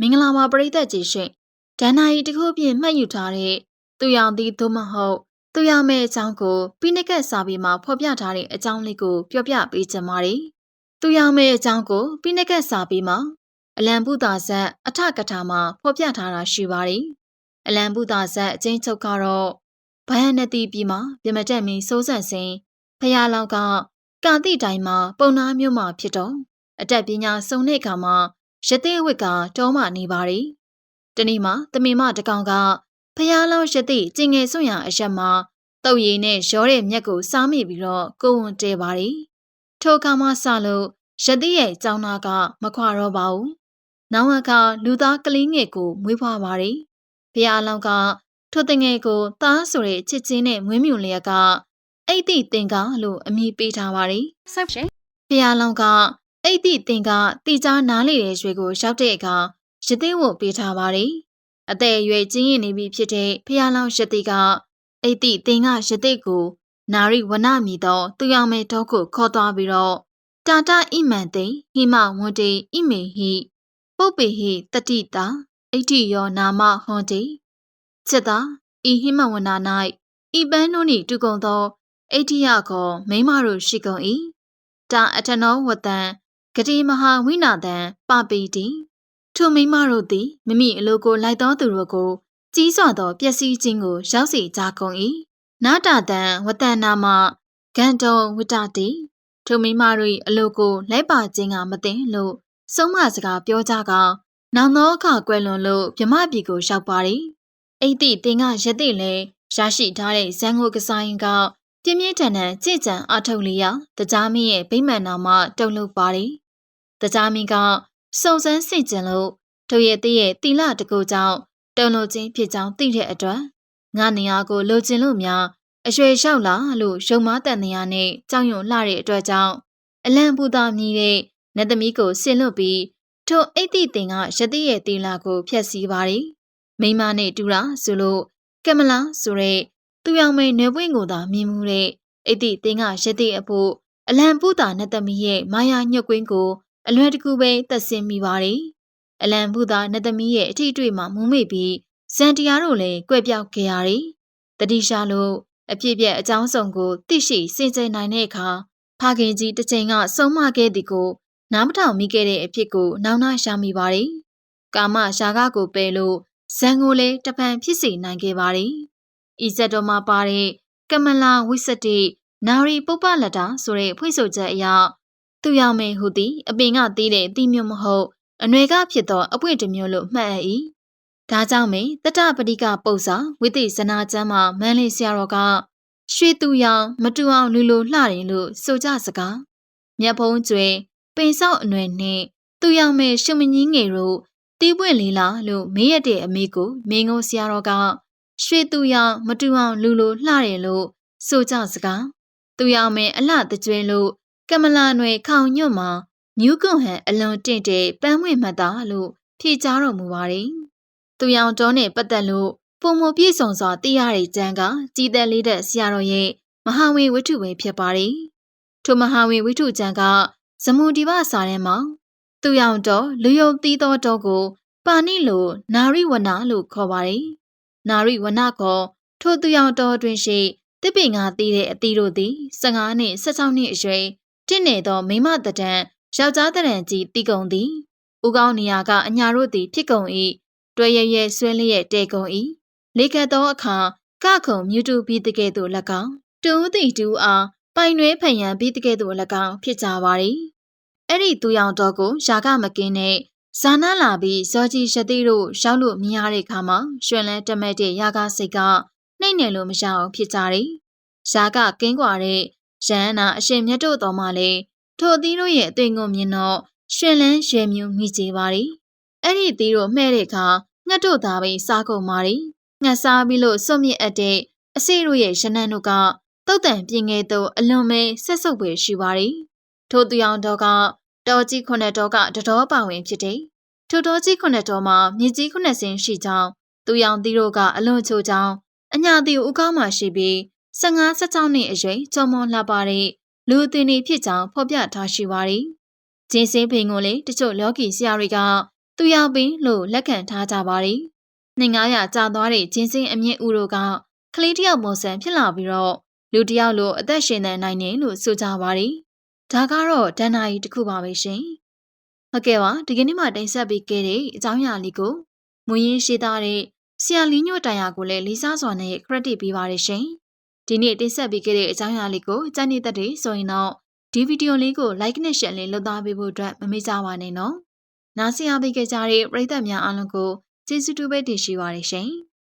မင်္ဂလာပါပရိသတ်ကြီးရှင်ဒဏ္ဍာရီတစ်ခုဖြင့်မှတ်ယူထားတဲ့သူရောင်သည်သို့မဟုတ်သူရောင်မဲ့အကြောင်းကိုပိနိကတ်စာပေမှာဖော်ပြထားတဲ့အကြောင်းလေးကိုပြောပြပေးချင်ပါတယ်သူရောင်မဲ့အကြောင်းကိုပိနိကတ်စာပေမှာအလံပုသာဇက်အထကထာမှာဖော်ပြထားတာရှိပါတယ်အလံပုသာဇက်အချင်းချုပ်ကတော့ဘယနတိပြည်မှာပြမတက်မီစိုးစံစဉ်ဖះလောက်ကကာတိတိုင်းမှာ ပုံနာမျိုးမှာဖြစ်တော့အတက်ပညာစုံတဲ့အခါမှာ ရသေးဝစ်ကတောမှနေပါရီတနေ့မှတမင်မတကောင်ကဖះလောင်းရသေးကျင်ငယ်စွန့်ရအရက်မှာတုတ်ရည်နဲ့ရောတဲ့မြက်ကိုစားမိပြီးတော့ကိုဝန်တဲပါရီထိုကမှစလို့ရသေးရဲ့အကြောင်းသားကမခွာတော့ပါဘူးနောက်အခါလူသားကလေးငယ်ကိုမွေးဖွားပါရီဖះလောင်းကထိုတငယ်ကိုသားဆိုတဲ့ချစ်ချင်းနဲ့မွေးမြူလျက်ကအိတ်တိတင်ကားလို့အမည်ပေးထားပါရီဆက်ရှင်ဖះလောင်းက အိတ်တိတင်ကတိကြားနားလေတဲ့ရွှေကိုရောက်တဲ့အခါရသေးဝတ်ပေးထားပါတယ်။အသက်အရွယ်ကြီးရင်နေပြီဖြစ်တဲ့ဖះလောင်းရသေးကအိတ်တိတင်ကရသေးကိုနာရီဝနမီသောသူရောင်မဲတော့ကိုခေါ်သွားပြီးတော့တာတာဣမန်သိဟိမဝန္တေဣမေဟိပုပ္ပေဟိတတိတာအဋ္ဌိယောနာမဟွန်တေချက်သာဤဟိမဝနာ၌ဤပန်းနိုးနီတူကုံသောအဋ္ဌိယကောမိမတို့ရှိကုန်၏တာအထနောဝတံ ဂတိမဟာဝိနာတံပပိတိထိုမိမတို့သည်မိမိအလိုကိုလိုက်သောသူတို့ကို ကြီးစွာသောပျက်စီးခြင်းကို ရောက်စေကြကုန်၏နာတာတံဝတ္တနာမဂန္တုံဝတ္တတိထိုမိမတို့၏အလိုကိုလိုက်ပါခြင်းကမသိလို့ဆုံးမစကားပြောကြကောင်နောင်သောအခါကွယ်လွန်လို့မြမပြည်ကိုရောက်ပါသည်အိတ်တိတင်ကရတိလဲရရှိထားတဲ့ဇန်ကိုကစားရင်က ပြင်းပြင်းထန်ထန်ကြည်ကြံအထုတ်လျက်တကြားမင်းရဲ့ဗိမာန်နာမှာတုံလို့ပါတယ်။တကြားမင်းကစုံစမ်းစစ်ကြင်လို့တို့ရဲ့တည့်ရဲ့တီလာတကူကြောင့်တုံလို့ချင်းဖြစ်ကြောင်းသိတဲ့အတွက်ငါနေရာကိုလိုချင်လို့များအရွယ်လျှောက်လာလို့ရုံမားတန်နေရနဲ့ကြောင်ယွန်လှတဲ့အတွက်ကြောင့်အလံပူသားမြည်တဲ့နတ်သမီးကိုဆင်လွတ်ပြီးထိုအိတ်တိတင်ကရတိရဲ့တီလာကိုဖျက်ဆီးပါတယ်။မိမနဲ့တူတာဆိုလို့ကမလာဆိုတဲ့ သူရောင်မိန်နေပွင့်ကိုသာမြင်မှုတဲ့အိတ်တိတင်းကရတိအဖို့အလံပူတာနတ်သမီးရဲ့မာယာညှုတ်ကွင်းကိုအလွယ်တကူပဲသက်ဆင်းမိပါတယ်။အလံပူတာနတ်သမီးရဲ့အထီးတွေ့မှာမုံမိပြီးဇန်တရားတို့လည်းကွဲ့ပြောက်ခဲ့ရတယ်။တတိရှာလို့အဖြစ်ပြက်အကြောင်းစုံကိုသိရှိစင်ကြယ်နိုင်တဲ့အခါဖခင်ကြီးတစ်ချိန်ကဆုံးမခဲ့သည်ကိုနားမထောင်မိခဲ့တဲ့အဖြစ်ကိုနောင်နာရှာမိပါတယ်။ကာမရှာကကိုပယ်လို့ဇန်ကိုလည်းတပံဖြစ်စေနိုင်ခဲ့ပါတယ်။ ဤဇက်တော်မှာပါတဲ့ကမလာဝိစတိနာရီပုပ္ပလတာဆိုတဲ့ဖွင့်ဆိုချက်အရသူရောက်မယ်ဟုသည်အပင်ကသေးတဲ့အသီးမျိုးမဟုတ်အနွယ်ကဖြစ်သောအပွင့်တစ်မျိုးလို့မှတ်အပ်၏ဒါကြောင့်မေတတပတိကပု္ပ္ပာဝိသိဇနာကျမ်းမှာမန်းလေးဆရာတော်ကရွှေသူရောင်မတူအောင်လူလိုလှတယ်လို့ဆိုကြစကားမြတ်ဖုံးကျွဲပင်ဆောက်အနွယ်နှင့်သူရောက်မယ်ရှုမကြီးငယ်တို့တီးပွင့်လေးလားလို့မေးရတဲ့အမေကိုမင်းကုန်းဆရာတော်က ရွှေသူရောင်မတူအောင်လူလိုလှတယ်လို့ဆိုကြစကားသူရောင်မင်းအလှတကြွဲလို့ကမလာနွယ်ခေါင်ညွတ်မှာမြူးကွန်ဟန်အလွန်တင့်တဲ့ပန်းဝင်မှတ်သားလို့ဖြေကြားတော်မူပါတယ်။သူရောင်တော်နဲ့ပတ်သက်လို့ပုံမပြည့်စုံစွာသိရတဲ့ကျမ်းကကြည်သက်လေးတဲ့ဆရာတော်ရဲ့မဟာဝေဝတ္ထုပဲဖြစ်ပါတယ်။ထိုမဟာဝေဝတ္ထုကျမ်းကဇမုန်ဒီပစာထဲမှာသူရောင်တော်လူယုံသီးသောတော်ကို ပါဏိလိုနာရိဝနာလို့ခေါ်ပါတယ် နာရိဝနကောထိုသူရောင်တော်တွင်ရှိတစ်ပင်ငါတီးတဲ့အသီးတို့သည်15နှစ်16နှစ်အရွယ်တင့်နေသောမိမတဒံယောက်ျားတဒံကြီးတီကုံသည်ဥကောင်းနေရာကအညာတို့သည်ဖြစ်ကုန်၏တွဲရရဲဆွဲလျက်တဲကုန်၏လေကတ်သောအခါကခုံမြူတူပြီးတကဲ့သို့၎င်းတူးသည်တူးအားပိုင်နွဲဖယံပြီးတကဲ့သို့၎င်းဖြစ်ကြပါသည်အဲ့ဒီသူရောင်တော်ကိုရှာကမကင်းနဲ့ ဇာနာလာပြီးဇော်ကြီးရှတိတို့ရောက်လို့မြင်ရတဲ့အခါမှာရွှင်လန်းတမက်တဲ့ရာဂစိတ်ကနှိမ့်နယ်လို့မရအောင်ဖြစ်ကြတယ်။ရာဂကင်းကွာတဲ့ရန်နာအရှင်မြတ်တို့တော်မှလည်းထိုအသီးတို့ရဲ့အသွင်ကိုမြင်တော့ရွှင်လန်းရွှဲမြူမိကြပါသည်။အဲ့ဒီအသီးတို့မှဲ့တဲ့အခါငှက်တို့သားပဲစားကုန်ပါသည်။ငှက်စားပြီးလို့စွန့်မြစ်အပ်တဲ့အစီတို့ရဲ့ရနန်းတို့ကတုတ်တန်ပြင်းငယ်သို့အလွန်မဲဆက်ဆုပ်ပဲရှိပါသည်။ထိုသူအောင်တော်က တော်ကြီးခုနှစ်တော်ကတတော်ပါဝင်ဖြစ်တယ်။ထိုတော်ကြီးခုနှစ်တော်မှာမြစ်ကြီးခုနှစ်စင်းရှိကြောင်းသူရောင်သီးတို့ကအလွန်ချိုကြောင်းအညာတီဦးကောင်းမှရှိပြီး15 16နှစ်အရွယ်ကျော်မွန်လှပါတဲ့လူအသွင်တွေဖြစ်ကြောင်းဖော်ပြထားရှိပါသည်။ဂျင်းစင်းဖိန်ကိုလေတချို့လော်ကီဆရာတွေကသူရပင်လို့လက်ခံထားကြပါတယ်။900ကြာသွားတဲ့ဂျင်းစင်းအမြင့်ဦးတို့ကကလေးတယောက်ပုံစံဖြစ်လာပြီးတော့လူတယောက်လိုအသက်ရှင်နေနိုင်တယ်လို့ဆိုကြပါတယ်။ ဒါကတော့ဒဏ္ဍာရီတစ်ခုပါပဲရှင်။ဟုတ်ကဲ့ပါဒီကနေ့မှတင်ဆက်ပေးခဲ့တဲ့အကြောင်းအရာလေးကိုမူရင်းရှိသားတဲ့ဆရာလီညိုတိုင်ယာကိုလည်းလေးစားစွာနဲ့ credit ပေးပါရရှင်။ဒီနေ့တင်ဆက်ပေးခဲ့တဲ့အကြောင်းအရာလေးကိုကြိုက်နေတဲ့တဲ့ဆိုရင်တော့ဒီဗီဒီယိုလေးကို like နဲ့ share လေးလုပ်သားပေးဖို့အတွက်မမေ့ကြပါနဲ့နော်။နားဆင်အားပေးကြတဲ့ပရိသတ်များအားလုံးကိုကျေးဇူးတူပဲတင်ရှိပါရရှင်။